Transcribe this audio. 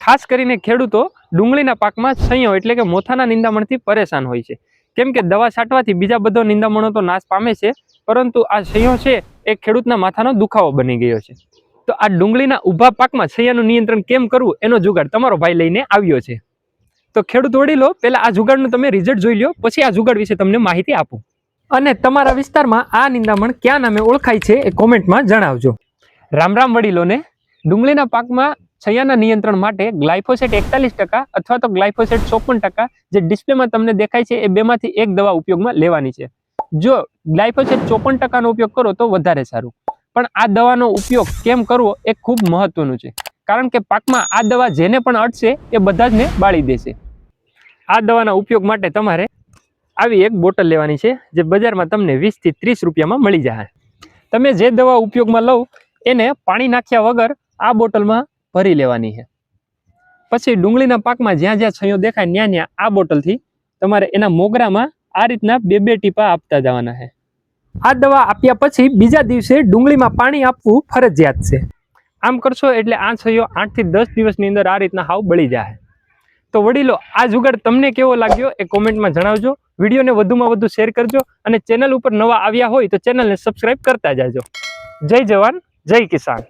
ખાસ કરીને ખેડૂતો ડુંગળીના પાકમાં સંયો એટલે કે મોથાના નિંદામણથી પરેશાન હોય છે. કેમ કે દવા છાંટવાથી બીજા બધા નિંદામણો તો નાશ પામે છે, પરંતુ આ સૈયો છે એ ખેડૂતના માથાનો દુખાવો બની ગયો છે. તો આ ડુંગળીના ઊભા પાકમાં સૈયાનું નિયંત્રણ કેમ કરવું એનો જુગાડ તમારો ભાઈ લઈને આવ્યો છે. તો ખેડૂત વડીલો પહેલાં આ જુગાડનું તમે રિઝલ્ટ જોઈ લો, પછી આ જુગાડ વિશે તમને માહિતી આપું. અને તમારા વિસ્તારમાં આ નિંદામણ ક્યાં નામે ઓળખાય છે એ કોમેન્ટમાં જણાવજો. રામ રામ વડીલોને, ડુંગળીના પાકમાં છૈયાના નિયંત્રણ માટે ગ્લાયફોસેટ એકતાલીસ ટકા અથવા તો ગ્લાયફોસેટ ચોપન ટકા જે ડિસ્પ્લેમાં તમને દેખાય છે એ બેમાંથી એક દવા ઉપયોગમાં લેવાની છે. જો ગ્લાયફોસેટ ચોપન ટકાનો ઉપયોગ કરો તો વધારે સારું. પણ આ દવાનો ઉપયોગ કેમ કરવો એ ખૂબ મહત્વનું છે. કારણ કે પાકમાં આ દવા જેને પણ અટશે એ બધા જને બાળી દેશે. આ દવાના ઉપયોગ માટે તમારે આવી એક બોટલ લેવાની છે, જે બજારમાં તમને વીસથી ત્રીસ રૂપિયામાં મળી જાય તમે જે દવા ઉપયોગમાં લો એને પાણી નાખ્યા વગર આ બોટલમાં ભરી લેવાની છે. પછી ડુંગળીના પાકમાં જ્યાં જ્યાં છયો દેખાય ત્યાં ત્યાં આ બોટલથી તમારે એના મોગરામાં આ રીતના બે બે ટીપા આપતા જવાના છે. આ દવા આપ્યા પછી બીજા દિવસે ડુંગળીમાં પાણી આપવું ફરજિયાત છે. આમ કરશો એટલે આ છયો આઠથી દસ દિવસની અંદર આ રીતના હાવ બળી જાય તો વડીલો, આ જુગાડ તમને કેવો લાગ્યો એ કોમેન્ટમાં જણાવજો. વિડીયોને વધુમાં વધુ શેર કરજો અને ચેનલ ઉપર નવા આવ્યા હોય તો ચેનલને સબસ્ક્રાઈબ કરતા જાજો. જય જવાન, જય કિસાન.